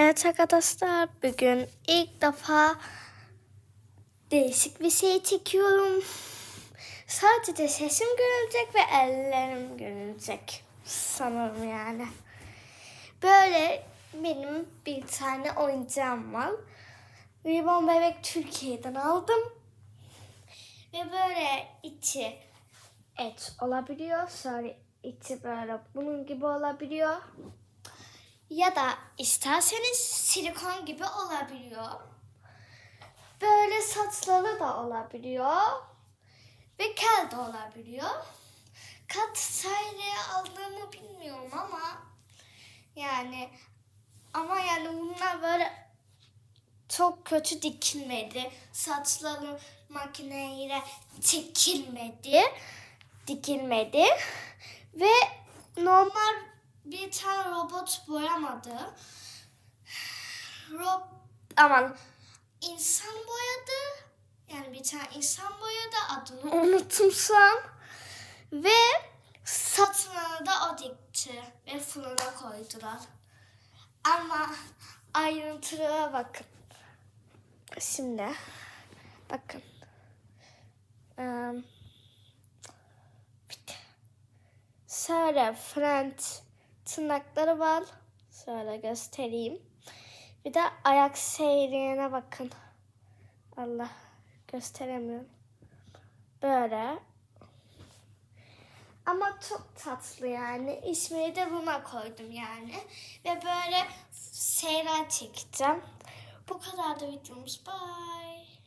Evet arkadaşlar bugün ilk defa değişik bir şey çekiyorum. Sadece sesim görülecek ve ellerim görülecek. Sanırım yani. Böyle benim bir tane oyuncağım var. Ribbon Bebek Türkiye'den aldım. Ve böyle içi et olabiliyor. Sonra içi böyle bunun gibi olabiliyor. Ya da isterseniz silikon gibi olabiliyor. Böyle saçları da olabiliyor. Ve kel de olabiliyor. Kaç sayıya aldığımı bilmiyorum ama yani ama yani bunlar böyle çok kötü dikilmedi. Saçları makineyle çekilmedi. Dikilmedi. Ve normal bir tane robot boyamadı. Rob aman insan boyadı. Yani bir tane insan boyadı adını unuttum şu an. Ve saçlarını da o dikti ve fırına koydular. Ama ayrıntılara bakın. Şimdi bakın. Bitti. Şöyle French tırnakları var. Şöyle göstereyim. Bir de ayak seyirine bakın. Allah gösteremiyorum. Böyle. Ama çok tatlı yani. İsmini de buna koydum yani. Ve böyle seyran çekeceğim. Bu kadar da videomuz. Bye.